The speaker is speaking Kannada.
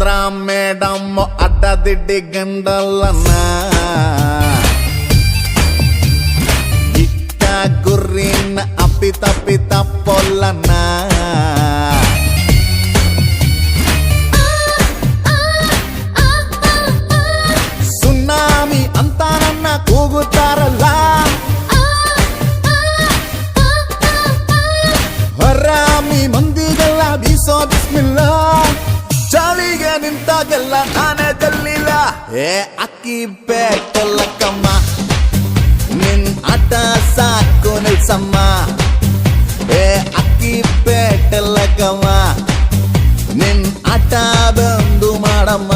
ఆంధ్ర మేడమ్మ అడ్డదిడ్డి గండలన్నా ఇక్క గుర్రిన్న అప్పి తప్పి తప్పొల్లన్న ನಿಂತಾಗೆಲ್ಲ ನಾನೇ ತಲ್ಲಿಲ್ಲ. ಏ, ಅಕ್ಕಿ ಬೇಕಲ್ಲ ಕಮ್ಮ ನಿನ್ ಆಟ ಸಾಕು ನಿಲ್ಸಮ್ಮ. ಏ, ಅಕ್ಕಿ ಬೇಟಲ್ಲ ಕಮ್ಮ ನಿನ್ ಆಟ ಬಂದು ಮಾಡಮ್ಮ.